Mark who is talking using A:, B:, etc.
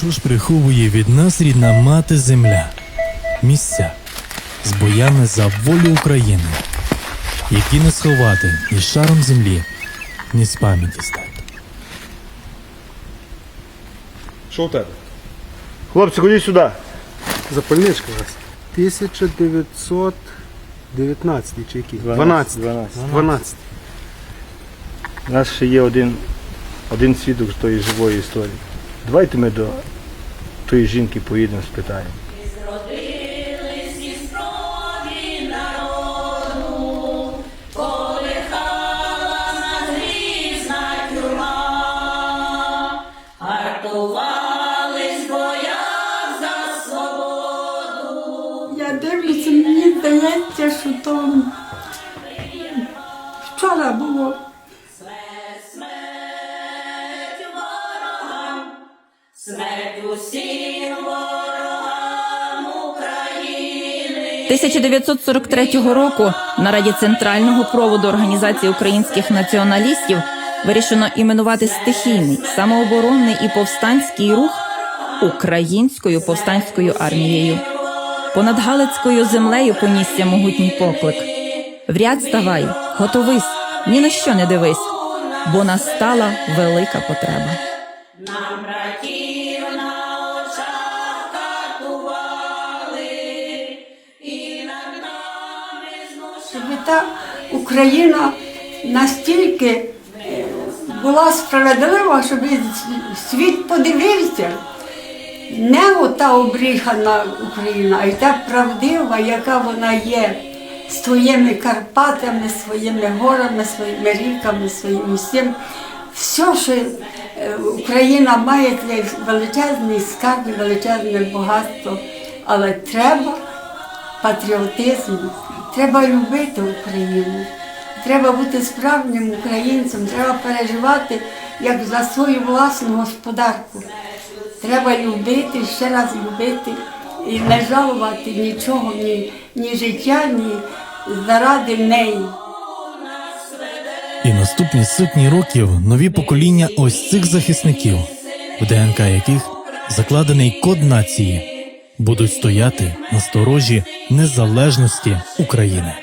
A: Що ж приховує від нас рідна мати земля? Місця з боями за волю України, які не сховати ні шаром землі, ні з пам'яті стати.
B: Що у тебе?
C: Хлопці, ходіть сюди.
B: Запальничка у вас. 1919 чи який?
C: 12.
B: 12.
C: 12.
B: 12.
C: У нас ще є один, один свідок з тої живої історії. Давайте ми до тої жінки поїдемо, спитаємо.
D: Я дивлюся, мені здається, що то вчора було.
E: Смерть усім ворогам України.
F: 1943 року на раді центрального проводу Організації українських націоналістів вирішено іменувати стихійний самооборонний і повстанський рух українською повстанською армією. Понад Галицькою землею понісся могутній поклик. В ряд ставай, готовись, ні на що не дивись, бо настала велика потреба.
D: Щоб Україна настільки е, була справедлива, щоб світ подивився. Не ота обріхана Україна, а й та правдива, яка вона є своїми Карпатами, своїми горами, своїми ріками, своїм всім. Все, що е, Україна має, це величезний скарб, величезне багатство, але треба патріотизм, треба любити Україну, треба бути справжнім українцем, треба переживати як за свою власну господарку. Треба любити, ще раз любити і не жалувати нічого, ні, ні життя, ні заради неї.
A: І наступні сотні років нові покоління ось цих захисників, в ДНК яких закладений код нації, будуть стояти на сторожі незалежності України.